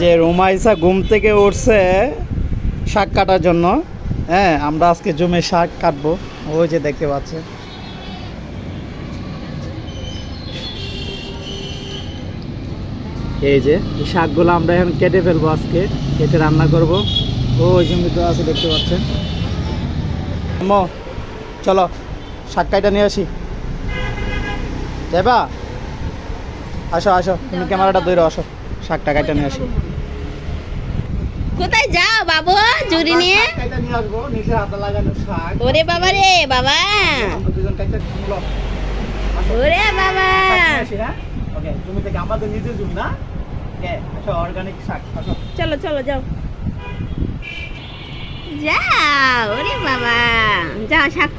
যে রুমাইসা ঘুম থেকে উঠছে শাক কাটার জন্য। হ্যাঁ আমরা আজকে জমে শাক কাটবো। ওই যে দেখতে পাচ্ছে এই যে এই শাকগুলো আমরা এখন কেটে ফেলব আজকে। কেটে রান্না করব। ও ওই জমিতে আছে দেখতে পাচ্ছেন। আম্মু, চলো শাক কাইটা নিয়ে আসি। যাবা আসো আসো তুমি ক্যামেরাটা দৌড়ো আসো। শাকটা কাইটা নিয়ে আসি। কোথায় যাও বাবু? জুড়ি নিয়ে? ওরে বাবা রে বাবা। ওরে বাবা। ওকে তুমি থেকে আমাদের নিজের জমি না? অর্গানিক শাক চলো চলো যাও। যাও ওরে বাবা। যাও শাক।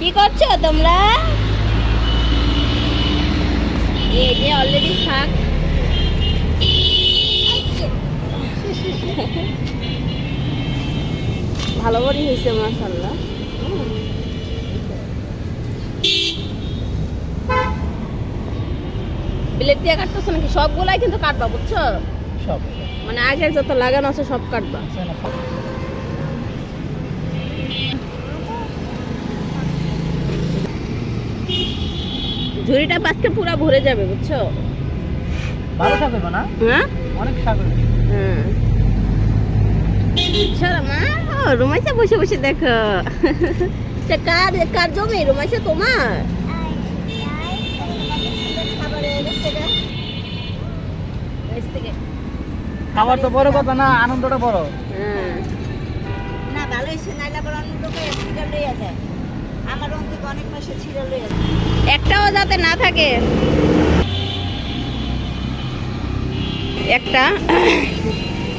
কি করছ তোমরা? এই যে অলরেডি শাক। ভালো করে হয়েছে মাসাল্লাহ বিলেট দিয়ে কাটতেছো নাকি? সবগুলাই কিন্তু কাটবা বুঝছ? সব। মানে আগের যত লাগানো আছে সব কাটবা। ঝুড়িটা আজকে পুরো ভরে যাবে বুঝছ? ভালো শাক হইবো না? হ্যাঁ? অনেক শাক হইবো হ্যাঁ। চলো মা ও রুমাইসা বসে বসে দেখো। তা কার কার জমি? রুমাইসা তোমার? খাবার তো বড় কথা না আনন্দটা বড়। হ্যাঁ। না ভালো হয়েছে নাইলে ছিঁড়ে লইয়া যায়। আমার অন্তিক অনেক মাসে লইয়া একটাও যাতে না থাকে। একটা,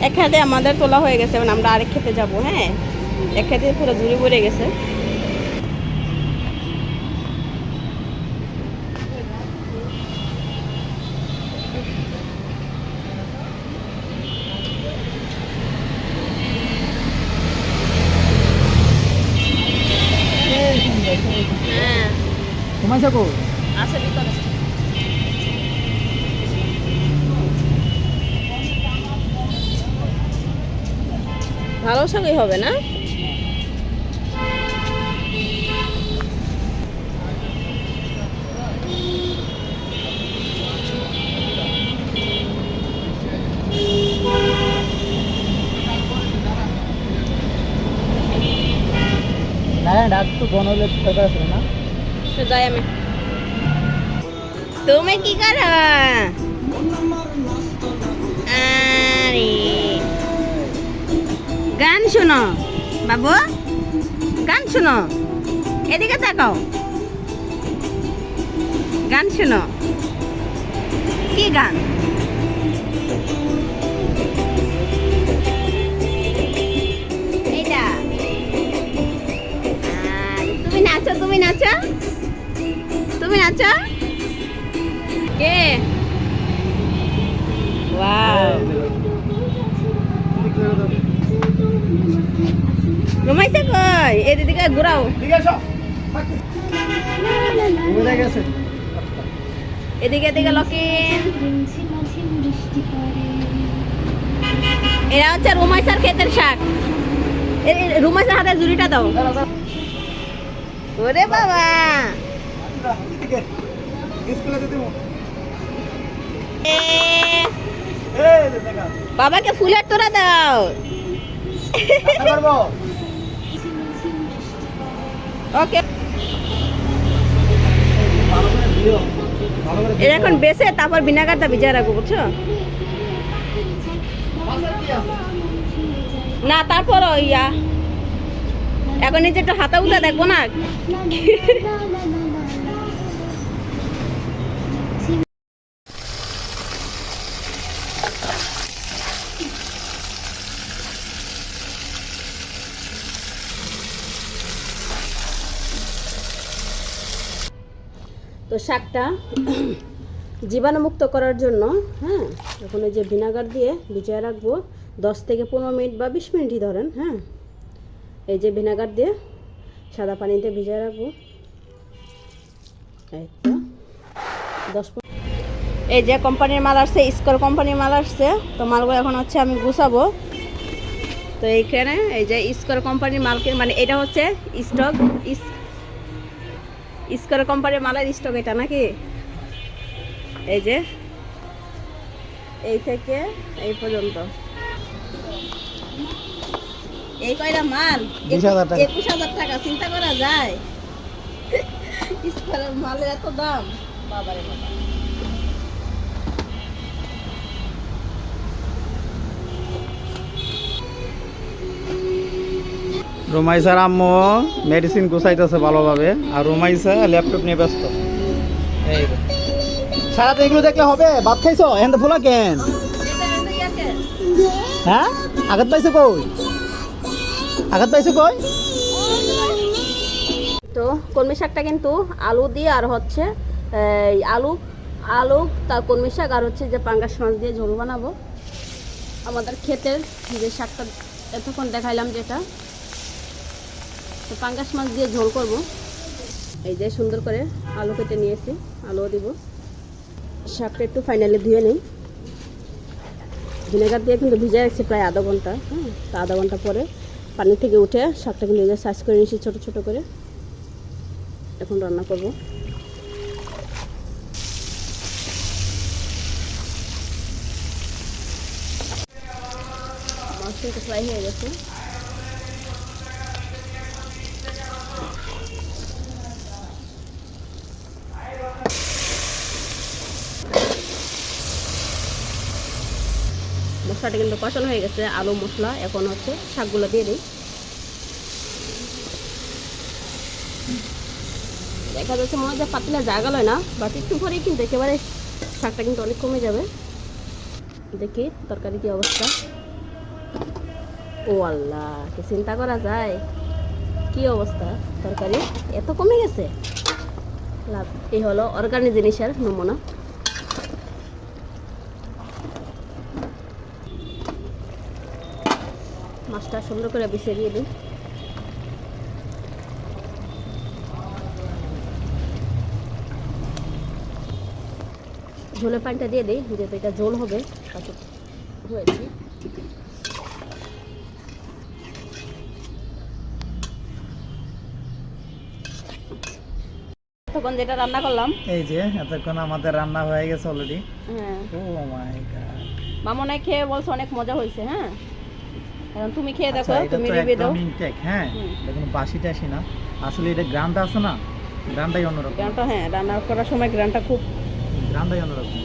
এক খাতে আমাদের তোলা হয়ে গেছে মানে আমরা আরেক খেতে যাব হ্যাঁ? এক খেতে পুরো ঝুড়ি ভরে গেছে হ্যাঁ তোমার শাকো আছে ভিতরে ভালো শাকই হবে না? না ডাক তো বনলে দরকার আছে। তুমি কি করো? গান শোনো, বাবু। গান শোনো। এদিকে তাকাও। গান শোনো। কি গান? এইটা। তুমি নাচো তুমি নাচো। তুমি নাচো কে? রমাইছে কই? এদিকে ঘুরাও। এদিকে এদিকে লকিন এরা হচ্ছে রুমাইসার ক্ষেতের শাক। রুমাইসার হাতে জুড়িটা দাও। ওরে বাবা! বাবাকে ফুলের তোরা দাও। ওকে। এটা এখন বেসে তারপর ভিনেগারটা ভিজায় রাখব, বুঝছ? না, তারপর ইয়া এখন নিজে একটু হাতা উতা দেখব না? তো শাকটা জীবাণুমুক্ত করার জন্য হ্যাঁ এখন এই যে ভিনাগার দিয়ে ভিজিয়ে রাখব, দশ থেকে পনেরো মিনিট বা বিশ মিনিটই ধরেন হ্যাঁ এই যে ভিনাগার দিয়ে সাদা পানিতে ভিজে রাখব। দশ এই যে কোম্পানির মাল আসছে স্কোর কোম্পানির মাল আসছে, তো মালগুলো এখন হচ্ছে আমি গুছাবো। তো এইখানে এই যে স্কোর কোম্পানির মালকে মানে এটা হচ্ছে স্টক স্কোর কোম্পানির মালের স্টক এটা নাকি? এই যে এই থেকে এই পর্যন্ত। এই কয়টা মাল? একুশ হাজার টাকা চিন্তা করা যায়। স্কোয়ারের মালের এত দাম? বাবারে বাবা। রোমাইসার আম্মু মেডিসিন গুছাইতেছে ভালোভাবে। আর রোমাইসা ল্যাপটপ নিয়ে ব্যস্ত। এই। সারাতে এগুলো দেখলে হবে? ভাত খাইছো? এখান ফুলা কেন? হ্যাঁ? আঘাত পাইছো কই? আঘাত পাইছো কই? তো কলমি শাকটা কিন্তু আলু দিয়ে আর হচ্ছে আলু আলু তার কলমি শাক আর হচ্ছে যে পাঙ্গাস মাছ দিয়ে ঝোল বানাবো। আমাদের ক্ষেতের যে শাকটা এতক্ষণ দেখাইলাম যেটা। তো পাঙ্গাস মাছ দিয়ে ঝোল করব। এই যে সুন্দর করে আলু কেটে নিয়েছি, আলুও দিব। শাকটা একটু ফাইনালি ধুয়ে নিই। ভিনেগার দিয়ে কিন্তু ভিজে রাখছি প্রায় আধা ঘণ্টা হ্যাঁ তো আধা ঘণ্টা পরে পানি থেকে উঠে শাকটা কিন্তু এই সাইজ করে নিয়েছি ছোটো ছোটো করে। এখন রান্না করব। মাছটা ফ্রাই হয়ে গেছে। মশলাটা কিন্তু কষানো হয়ে গেছে। আলু, মশলা, এখন হচ্ছে শাকগুলো দিয়ে দিই। দেখা যাচ্ছে মনে হচ্ছে পাতলা জায়গা লয় না বাট একটু পরেই কিন্তু একেবারে শাকটা কিন্তু অনেক কমে যাবে। দেখি তরকারি কি অবস্থা। ও আল্লাহ, কি চিন্তা করা যায়? কি অবস্থা তরকারি? এত কমে গেছে? লাভ, এই হলো অর্গানিক জিনিসের নমুনা। মাছটা সুন্দর করে বিছিয়ে দিয়ে দিই। ঝোলের পানিটা দিয়ে দিই যেহেতু এটা ঝোল হবে তাতে হয়েছে তখন যেটা রান্না করলাম। এই যে এতক্ষণ আমাদের রান্না হয়ে গেছে অলরেডি হ্যাঁ। ও মাই গড মামনে খেয়ে বলছে অনেক মজা হয়েছে হ্যাঁ? এখন তুমি খেয়ে দেখো আচ্ছা, তুমি রিভিউ দাও। ইনটেক হ্যাঁ হুম। এটা কোনো বাসি টাসি না। আসলে এটা আছে না অন্যরকম। গ্রানটা হ্যাঁ রান্না করার সময় গ্রানটা খুব অন্যরকম।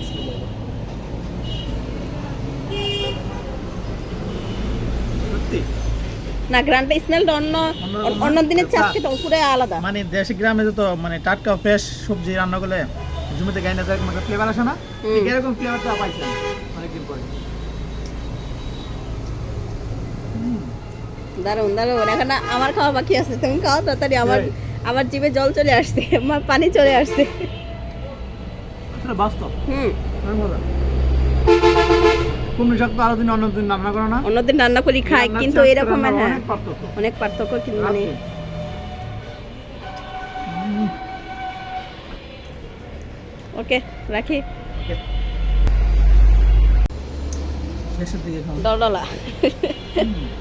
সত্যি? না গ্রানটা স্মেলটা অন্য অন্য দিনের? চাষকে তো পুরো আলাদা। মানে দেশি গ্রামে তো মানে টাটকা ফ্রেশ সবজি রান্না করলে জমিতে গাইনা যায় মানে ফ্লেভার আসে না? এরকম ফ্লেভারটা পাইছিলাম অনেকদিন পরে। দারুণ এখন আমার খাওয়া বাকি আছে তুমি খাও তাড়াতাড়ি আমার আমার জিভে জল চলে আসছে আমার পানি চলে আসছে। হুম। অনেক শাক তো আরও দিন অন্য রান্না করো না। অন্যদিন রান্না করি খাই কিন্তু এরকম হ্যাঁ। অনেক পার্থক্য। কিন্তু মানে ওকে রাখি।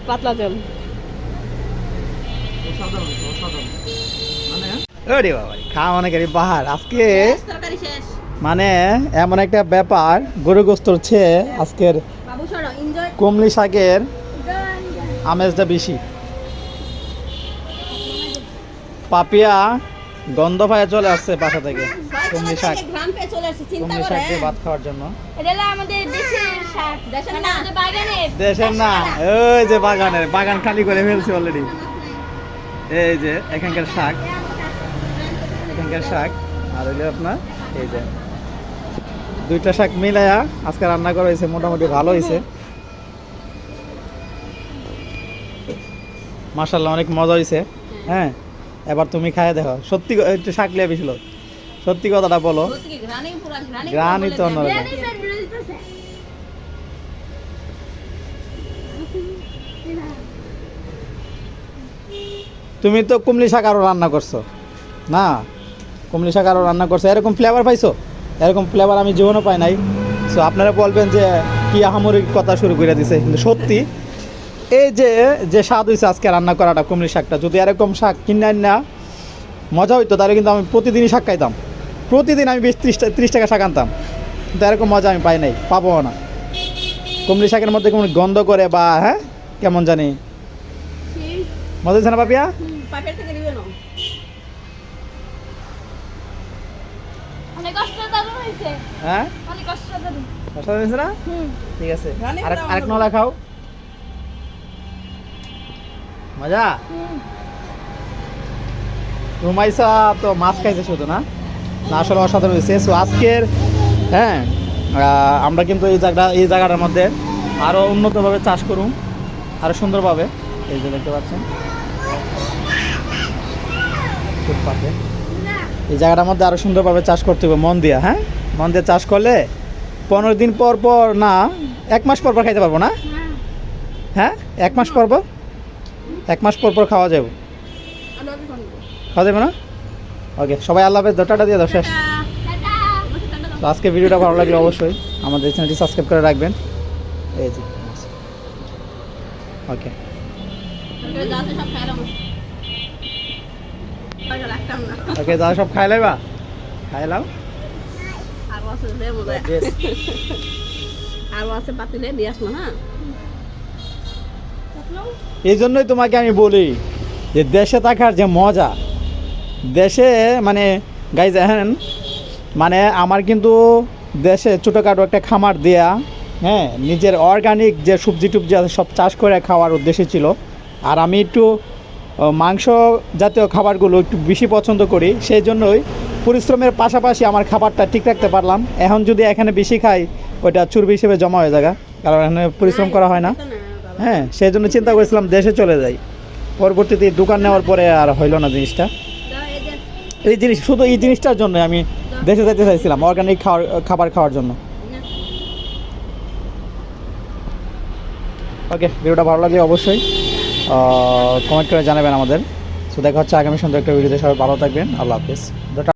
পাতলা জল। ওরে বাবা খাওয়া অনেকের পাহাড় আজকে মানে এমন একটা ব্যাপার গরু গোস্তর চেয়ে আজকের কমলি শাকের আমেজটা বেশি। পাপিয়া গন্ধ পায়ে চলে আসছে বাসা থেকে কমলি শাক। কমলি শাক দিয়ে ভাত খাওয়ার জন্য। দেশের না। ওই যে বাগানের বাগান খালি করে ফেলছে অলরেডি এই যে এখানকার শাক। এখানকার শাক। আর হইল আপনার এই যে। দুইটা শাক মিলায়া আজকে রান্না করা হয়েছে মোটামুটি ভালো হয়েছে। মাসাল্লাহ অনেক মজা হয়েছে। হ্যাঁ এবার তুমি খায় দেখো। সত্যি একটু শাক লিয়ে বেছিল সত্যি কথাটা বলো। গ্রানি তো অন্যরকম। তুমি তো কুমলি শাক আরও রান্না করছ। না, কুমলি শাক আরও রান্না করছ। এরকম ফ্লেভার পাইছো? এরকম ফ্লেভার আমি জীবনও পাই নাই। সো আপনারা বলবেন যে কি আহামরিক কথা শুরু করে দিছে। কিন্তু সত্যি, এই যে যে স্বাদ হয়েছে আজকে রান্না করাটা কুমলি শাকটা, যদি এরকম শাক কিনে আন না, মজা হইতো, তাহলে কিন্তু আমি প্রতিদিনই শাক খাইতাম। প্রতিদিন আমি বিশ ত্রিশ ত্রিশ টাকা শাক আনতাম। কিন্তু এরকম মজা আমি পাই নাই পাবো না। কুমলি শাকের মধ্যে কেমন গন্ধ করে বা হ্যাঁ? কেমন জানি? মজা হয়েছে না পাপিয়া? থেকে দিবে না। অনেক কষ্ট দারুণ হয়েছে। হ্যাঁ? অনেক কষ্ট দারুণ। মজা হয়েছে না? হুম। ঠিক আছে। আরেক আরেক নলা খাও। মজা? রুমাইসা তো মাছ খাইছে শুধু না? না আসলে অসাধারণ হয়েছে। সো আজকের হ্যাঁ আহ, আমরা কিন্তু এই জায়গা এই জায়গাটার মধ্যে আরও উন্নতভাবে চাষ করুন আরও সুন্দরভাবে। এই যে দেখতে পাচ্ছেন। ফুটপাতে। এই জায়গাটার মধ্যে আরও সুন্দরভাবে চাষ করতে হবে, মন দিয়া হ্যাঁ? মন দিয়ে চাষ করলে পনেরো দিন পর পর, না, এক মাস পর পর খাইতে পারব না? হ্যাঁ? এক মাস পর পর? এক মাস পর পর খাওয়া যাবে। খাওয়া যাবে না? ওকে, সবাই আল্লাহ হাফেজ দশটাটা দিয়ে দাও, শেষ। তো আজকে ভিডিওটা ভালো লাগলে অবশ্যই আমাদের চ্যানেলটি সাবস্ক্রাইব করে রাখবেন। এই যে, ওকে যাতে সব খাইলাম আগে রাখতাম না ওকে যা সব খাই লাইবা। দিয়ে। আসলো হ্যাঁ? এই জন্যই তোমাকে আমি বলি যে দেশে থাকার যে মজা দেশে মানে গাইজ হ্যাঁ মানে আমার কিন্তু দেশে ছোটোখাটো একটা খামার দেয়া হ্যাঁ নিজের অর্গানিক যে সবজি টুবজি আছে সব চাষ করে খাওয়ার উদ্দেশ্য ছিল। আর আমি একটু মাংস জাতীয় খাবারগুলো একটু বেশি পছন্দ করি সেই জন্যই পরিশ্রমের পাশাপাশি আমার খাবারটা ঠিক রাখতে পারলাম। এখন যদি এখানে বেশি খাই, ওইটা চর্বি হিসেবে জমা হয়ে যায় কারণ এখানে পরিশ্রম করা হয় না। হ্যাঁ সেই জন্য চিন্তা করেছিলাম দেশে চলে যাই। পরবর্তীতে দোকান নেওয়ার পরে আর হইল না জিনিসটা। এই জিনিস, শুধু এই জিনিসটার জন্য আমি দেশে যেতে চাইছিলাম অর্গানিক খাওয়ার, খাবার খাওয়ার জন্য। ওকে ভিডিওটা ভালো লাগলে অবশ্যই কমেন্ট করে জানাবেন আমাদের। তো দেখা হচ্ছে আগামী সুন্দর একটা ভিডিওতে সবাই ভালো থাকবেন। আল্লাহ হাফিজ।